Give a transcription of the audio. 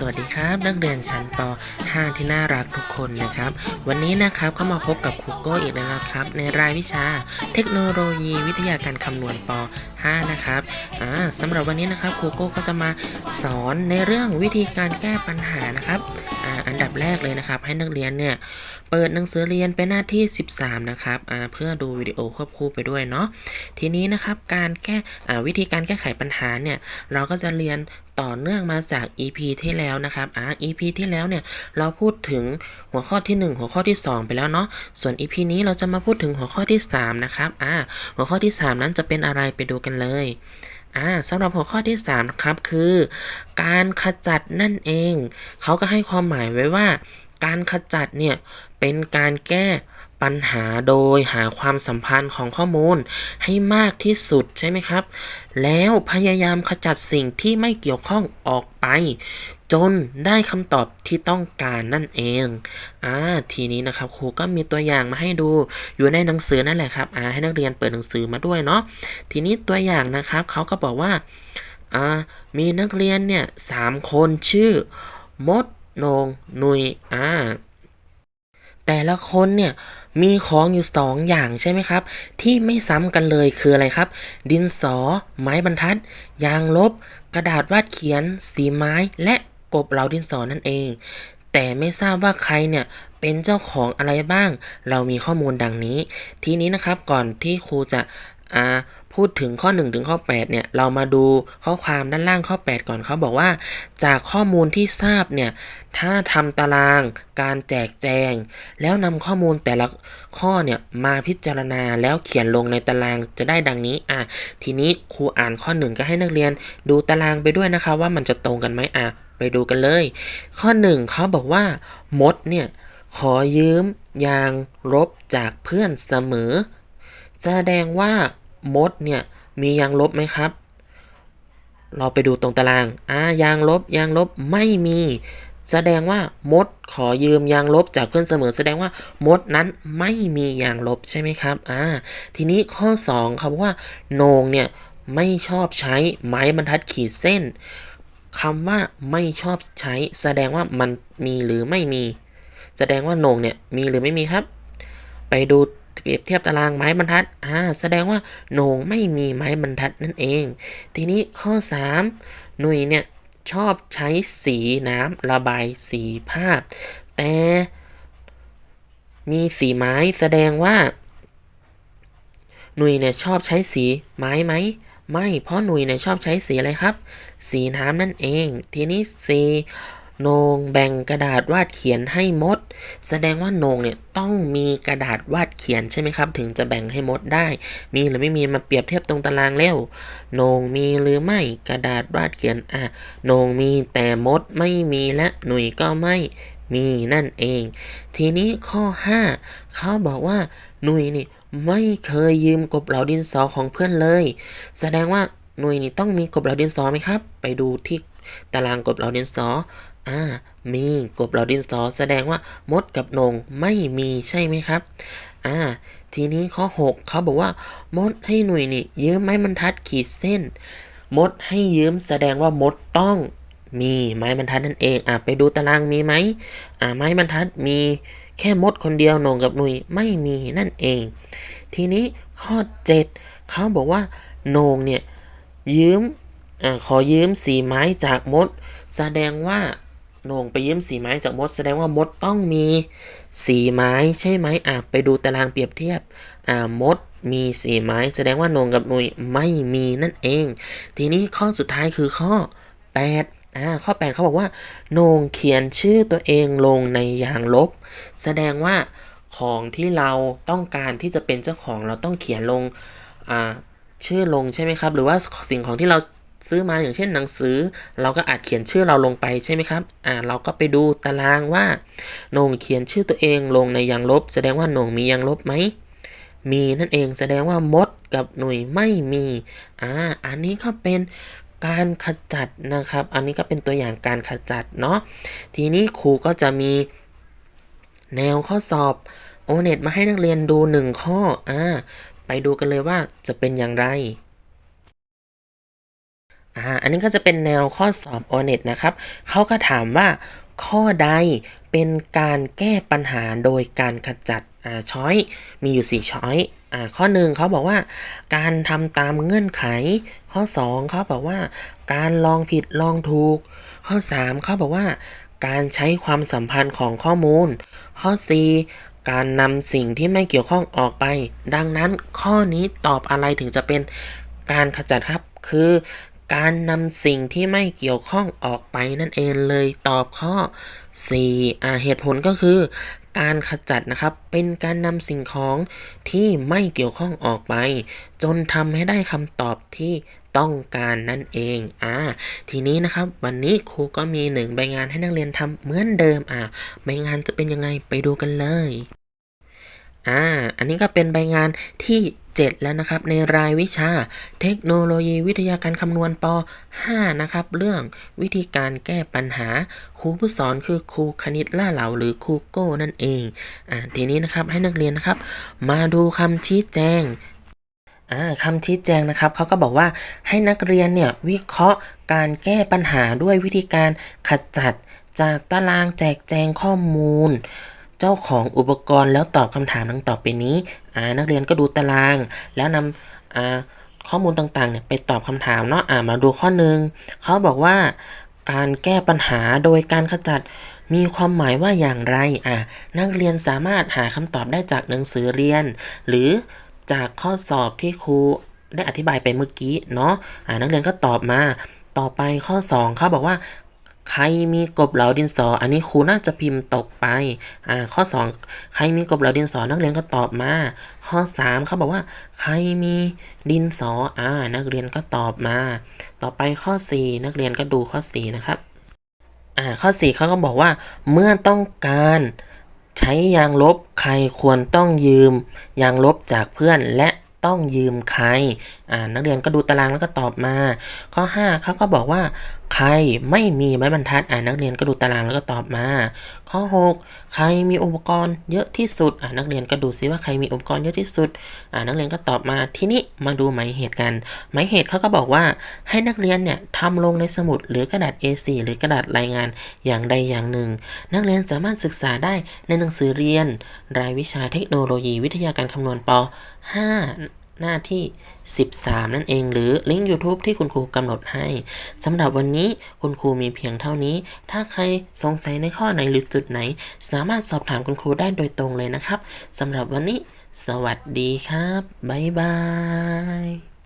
สวัสดีครับ นักเรียนชั้นป .5 ที่น่ารักทุกคนนะครับ วันนี้นะครับเข้ามาพบกับครูโก้อีกแล้วนะครับ ในรายวิชาเทคโนโลยีวิทยาการคำนวณป .5 นะครับอ่าสำหรับวันนี้นะครับครูโก้ก็จะมาสอนในเรื่องวิธีการแก้ปัญหานะครับ อันดับแรกเลยนะครับ ให้นักเรียนเนี่ยเปิดหนังสือเรียนไปหน้าที่ 13 นะครับเพื่อดูวิดีโอควบคู่ไปด้วยเนาะทีนี้นะครับการแก้อ่วิธีการแก้ไขปัญหาเนี่ยเราก็จะเรียนต่อเนื่องมาจาก EP ที่แล้วนะครับอ่า EP ที่แล้วเนี่ยเราพูดถึงหัวข้อที่ 1 หัวข้อที่ 2 ไปแล้วเนาะ ส่วน EP นี้เราจะมาพูดถึงหัวข้อที่ 3 นะครับอ่าหัวข้อที่ 3 นั้นจะเป็นอะไรไปดูกันเลยอ่าสำหรับหัวข้อที่3นะครับคือ การขจัดนั่นเอง เขาก็ให้ความหมายายไว้ว่า การขจัดเนี่ยเป็นการแก้ปัญหาโดยหาความสัมพันธ์ของข้อมูลให้มากที่สุดใช่ไหมครับ แล้วพยายามขจัดสิ่งที่ไม่เกี่ยวข้องออกไป จนได้คำตอบที่ต้องการนั่นเองอ่าทีนี้นะครับครูก็มีตัวอย่างมาให้ดูอยู่ในหนังสือนั่นแหละครับอ่าให้นักเรียนเปิดหนังสือมาด้วยเนาะทีนี้ตัวอย่างนะครับเขาก็บอกว่าอ่ามีนักเรียนเนี่ยสามคนชื่อมด นง นุยอ่าแต่ละคนเนี่ยมีของอยู่สองอย่างใช่ไหมครับ ที่ไม่ซ้ำกันเลยคืออะไรครับ ดินสอ ไม้บรรทัด ยางลบ กระดาษวาดเขียน สีไม้ และกบเหลาดินสอนั่นเอง แต่ไม่ทราบว่าใครเนี่ยเป็นเจ้าของอะไรบ้าง เรามีข้อมูลดังนี้ ทีนี้นะครับก่อนที่ครูจะอ่า พูดถึงข้อ 1 ถึงข้อ 8 เนี่ย เรามาดูข้อความด้านล่างข้อ 8 ก่อนเขาบอกว่า จากข้อมูลที่ทราบเนี่ย ถ้าทำตารางการแจกแจง แล้วนำข้อมูลแต่ละข้อเนี่ยมาพิจารณาแล้วเขียนลงในตารางจะได้ดังนี้อะทีนี้ครูอ่านข้อ 1 ก็ให้นักเรียนดูตารางไปด้วยนะคะ ว่ามันจะตรงกันไหมอะไปดูกันเลย ข้อ 1เขาบอกว่ามดเนี่ยขอยืมยางลบจากเพื่อนเสมอ แสดงว่า มดเนี่ยมียางลบไหมครับ เราไปดูตรงตารางอ่ายางลบยางลบไม่มี แสดงว่ามดขอยืมยางลบจากเพื่อนเสมอ แสดงว่ามดนั้นไม่มียางลบใช่ไหมครับอ่าทีนี้ข้อ2เขาบอกว่าโหนงเนี่ยไม่ชอบใช้ไม้บรรทัดขีดเส้นคำว่าไม่ชอบใช้ แสดงว่ามันมีหรือไม่มี แสดงว่าโหนงเนี่ยมีหรือไม่มีครับ ไปดู เปรียบเทียบตารางไม้บรรทัดอ่าแสดงว่าโหนงไม่มีไม้บรรทัดนั่นเอง ทีนี้ข้อ 3 หนุ่ยเนี่ยชอบใช้สีน้ำระบายสีภาพ แต่มีสีไม้แสดงว่า หนุ่ยเนี่ยชอบใช้สีไม้ไหมไม่ เพราะหนุ่ยเนี่ยชอบใช้สีอะไรครับ สีน้ำนั่นเอง ทีนี้สี โหนงแบ่งกระดาษวาดเขียนให้มด แสดงว่าโหนงเนี่ยต้องมีกระดาษวาดเขียนใช่ไหมครับ ถึงจะแบ่งให้มดได้ มีหรือไม่มีมาเปรียบเทียบตรงตารางเร็วโหนงมีหรือไม่กระดาษวาดเขียนอะโหนงมีแต่มดไม่มีและหนุ่ยก็ไม่มีนั่นเอง ทีนี้ข้อ 5 เขาบอกว่าหนุ่ยนี่ไม่เคยยืมกบเหลาดินสอของเพื่อนเลย แสดงว่าหนุ่ยนี่ต้องมีกบเหลาดินสอไหมครับ ไปดูที่ ตารางกบเหลาดินสออ่ามีกบเหลาดินสอแสดงว่ามดกับนงไม่มีใช่ไหมครับอ่าทีนี้ข้อ 6 เขาบอกว่ามดให้หนุ่ยนี่ยืมไม้บรรทัดขีดเส้น มดให้ยืมแสดงว่ามดต้องมีไม้บรรทัดนั่นเองอะไปดูตารางมีไหมอ่าไม้บรรทัดมีแค่มดคนเดียวหนงกับหนุ่ยไม่มีนั่นเอง ทีนี้ข้อ 7 เขาบอกว่าโนงเนี่ยยืม อขอยืมสีไม้จากมด แสดงว่าโหนงไปยืมสีไม้จากมด แสดงว่ามดต้องมีสีไม้ใช่ไหมอะไปดูตารางเปรียบเทียบอ่ามดมีสีไม้ แสดงว่าโหนงกับหนุยไม่มีนั่นเอง ทีนี้ข้อสุดท้ายคือข้อ 8อ่าข้อ 8เขาบอกว่าโหนงเขียนชื่อตัวเองลงในยางลบ แสดงว่าของที่เราต้องการที่จะเป็นเจ้าของเราต้องเขียนลงอ่าชื่อลงใช่ไหมครับ หรือว่าสิ่งของที่เรา ซื้อมาอย่างเช่นหนังสือ เราก็อาจเขียนชื่อเราลงไปใช่ไหมครับ อ่าเราก็ไปดูตารางว่าโหนงเขียนชื่อตัวเองลงในยางลบ แสดงว่าโหนงมียางลบไหมมีนั่นเองแสดงว่ามดกับหนุ่ยไม่มีอ่าอันนี้ก็เป็นการขจัดนะครับ อันนี้ก็เป็นตัวอย่างการขจัดเนาะทีนี้ครูก็จะมีแนวข้อสอบโอเน็ตมาให้นักเรียนดูหนึ่งข้ออ่าไปดูกันเลยว่าจะเป็นอย่างไร อ่าอันนี้ก็จะเป็นแนวข้อสอบ o n e t นะครับเขาก็ถามว่าข้อใดเป็นการแก้ปัญหาโดยการขจัดอ่าช้อยมีอยู่ 4 ช้อยอ่าข้อหนึ่งเขาบอกว่า การทำตามเงื่อนไข ข้อ 2เขาบอกว่า การลองผิดลองถูก ข้อ 3เขาบอกว่า การใช้ความสัมพันธ์ของข้อมูล ข้อ 4การนำสิ่งที่ไม่เกี่ยวข้องออกไป ดังนั้นข้อนี้ตอบอะไรถึงจะเป็นการขจัดครับ คือ การนำสิ่งที่ไม่เกี่ยวข้องออกไปนั่นเองเลยตอบข้อ 4 อ่าเหตุผลก็คือ การขจัดนะครับเป็นการนำสิ่งของที่ไม่เกี่ยวข้องออกไป จนทำให้ได้คำตอบที่ต้องการนั่นเอง อ่า ทีนี้นะครับ วันนี้ครูก็มีหนึ่งใบงานให้นักเรียนทำเหมือนเดิม อ่า ใบงานจะเป็นยังไงไปดูกันเลย อ่า อันนี้ก็เป็นใบงานที่ 7 แล้วนะครับ ในรายวิชาเทคโนโลยีวิทยาการคำนวณป .5 นะครับ เรื่องวิธีการแก้ปัญหา ครูผู้สอนคือครูคณิตล่าเหลาหรือครูโก้นั่นเอง อ่า ทีนี้นะครับให้นักเรียนนะครับ มาดูคำชี้แจงอ่าคำชี้แจงนะครับเขาก็บอกว่าให้นักเรียนเนี่ยวิเคราะห์การแก้ปัญหาด้วยวิธีการขจัดจากตารางแจกแจงข้อมูล เจ้าของอุปกรณ์แล้วตอบคำถามดังต่อไปนี้อ่านักเรียนก็ดูตาราง แล้วนำอ่าข้อมูลต่างๆเนี่ยไปตอบคำถามเนาะอ่ามาดูข้อหนึ่งเขาบอกว่าการแก้ปัญหาโดยการขจัดมีความหมายว่าอย่างไรอะนักเรียนสามารถหาคำตอบได้จากหนังสือเรียน หรือจากข้อสอบที่ครูได้อธิบายไปเมื่อกี้เนาะอ่านักเรียนก็ตอบมา ต่อไปข้อ 2เขาบอกว่า ใครมีกบเหลาดินสอ อันนี้ครูน่าจะพิมพ์ตกไป อ่า ข้อ 2 ใครมีกบเหลาดินสอ นักเรียนก็ตอบมา ข้อ 3เขาบอกว่า ใครมีดินสอ อ่า นักเรียนก็ตอบมา ต่อไปข้อ 4 นักเรียนก็ดูข้อ 4 นะครับ อ่า ข้อ 4เขาก็บอกว่า เมื่อต้องการใช้ยางลบ ใครควรต้องยืม ยางลบจากเพื่อนและต้องยืมใคร นักเรียนก็ดูตารางแล้วก็ตอบมา ข้อ 5เขาก็บอกว่า ใครไม่มีไม้บรรทัดอ่านักเรียนก็ดูตารางแล้วก็ตอบมา ข้อ 6 ใครมีอุปกรณ์เยอะที่สุดอ่านักเรียนก็ดูซิว่าใครมีอุปกรณ์เยอะที่สุดอ่านักเรียนก็ตอบมาทีนี้มาดูหมายเหตุกัน หมายเหตุเขาก็บอกว่าให้นักเรียนเนี่ยทำลงในสมุดหรือกระดาษ A4 หรือกระดาษรายงานอย่างใดอย่างหนึ่ง นักเรียนสามารถศึกษาได้ในหนังสือเรียน รายวิชาเทคโนโลยีวิทยาการคำนวณป .5 หน้าที่ 13 นั่นเองหรือลิงก์ YouTube ที่คุณครูกำหนดให้สำหรับวันนี้คุณครูมีเพียงเท่านี้ ถ้าใครสงสัยในข้อไหนหรือจุดไหน สามารถสอบถามคุณครูได้โดยตรงเลยนะครับสำหรับวันนี้ สวัสดีครับ บ๊ายบาย